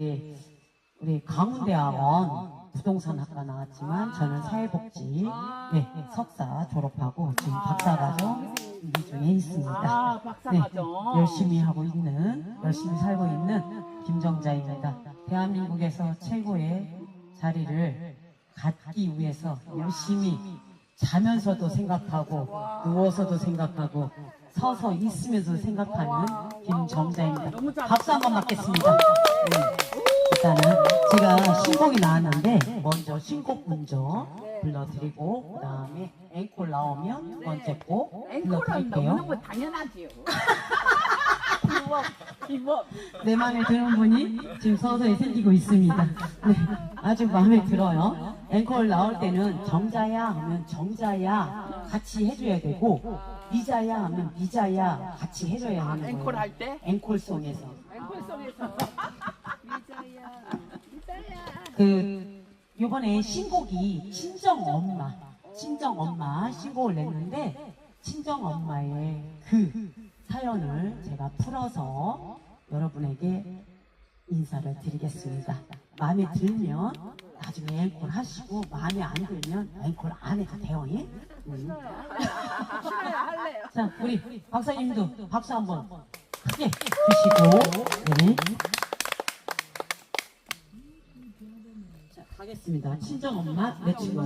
예, 우리 강원대학원 부동산 학과 나왔지만 저는 사회복지 네, 석사 졸업하고 지금 박사과정 준비 중에 있습니다. 아, 네, 박사과정. 열심히 하고 있는, 열심히 살고 있는 김정자입니다. 대한민국에서 최고의 자리를 갖기 위해서 열심히 자면서도 생각하고, 누워서도 생각하고, 서서 있으면서 생각하는 김정자입니다. 박수 한번 맞겠습니다. 네. 일단은 제가 신곡이 나왔는데, 먼저 신곡 먼저 불러드리고, 그 다음에 앵콜 나오면 두 번째 곡 앵콜은 불러드릴게요. 넣는 거 당연하지요. 내 마음에 드는 분이 지금 서서히 생기고 있습니다. 네, 아주 마음에 들어요. 앵콜 나올 때는 정자야 하면 정자야 같이 해줘야 되고 미자야 하면 미자야 같이 해줘야 하는 거예요. 앵콜 할 때? 앵콜송에서 앵콜 속에서. 그 요번에 신곡이 친정 엄마 친정 엄마 신곡을 냈는데 친정 엄마의 그 사연을 제가 풀어서 여러분에게 인사를 드리겠습니다. 마음에 들면 나중에 앵콜 하시고 마음에 안 들면 앵콜 안 해도 돼요. 예? 음. 할래요. 자, 우리 박사님도 박수 한번 크게 주시고 네. 자, 가겠습니다. 친정 엄마 외치고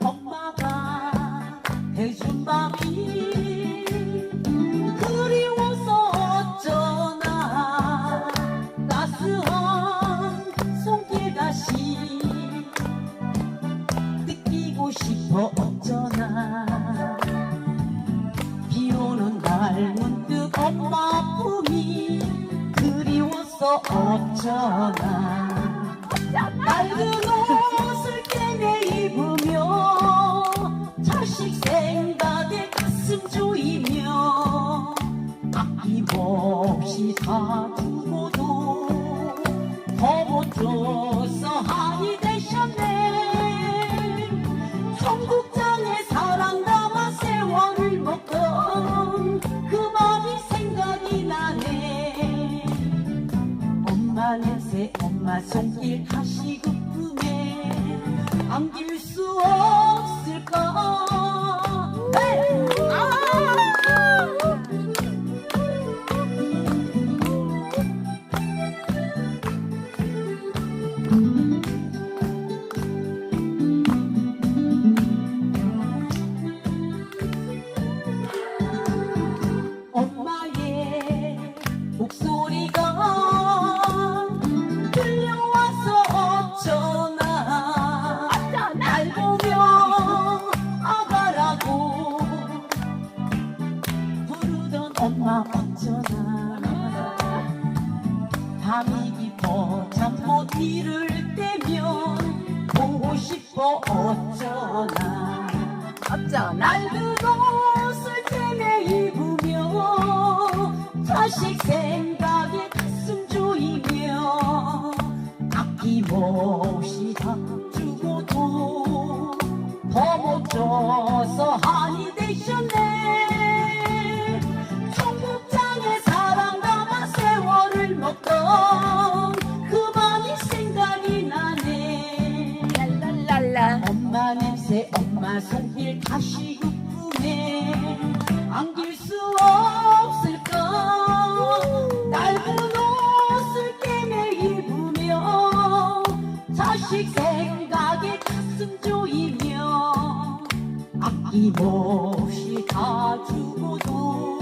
엄마가 해준 밥이 그리워서 어쩌나. 따스한 손길 다시 느끼고 싶어 어쩌나. 비 오는 날 문득 엄마 품이 그리워서 어쩌나. 낡은 옷을 깨매 입으며 자식 생각에 가슴 조이며 아낌없이 다 주고도 더못 줘서 한이 엄마 손길 다시 그 꿈에 안길 수 없을까? 헤 싶어 어쩌나 어쩌나. 옷을 채매 입으며 자식 생각에 가슴 조이며 아낌없이 다 주고도 더못 줘서 한이 되셨네 엄마 냄새 엄마 손길 다시 그 꿈에 안길 수 없을까? 낡은 옷을 깨매 입으며 자식 생각에 가슴 조이며 아낌없이 다 주고도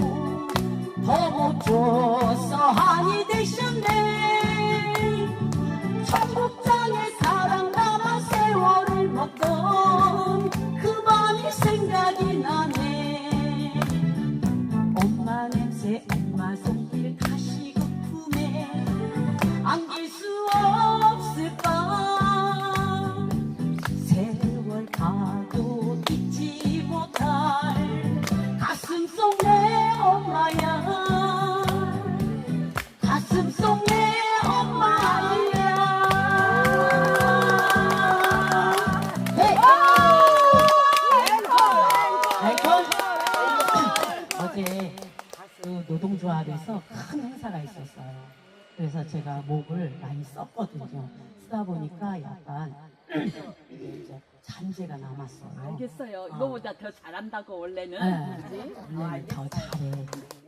더못 줘서 한이 되셨네. 청국장에 사랑 담아 세월을 먹던 어제 그 노동조합에서 큰 행사가 있었어요. 그래서 제가 목을 많이 썼거든요. 쓰다 보니까 약간 이제 잔재가 남았어요. 알겠어요. 어. 이거보다 더 잘한다고 원래는. 네. 원래는 더 잘해.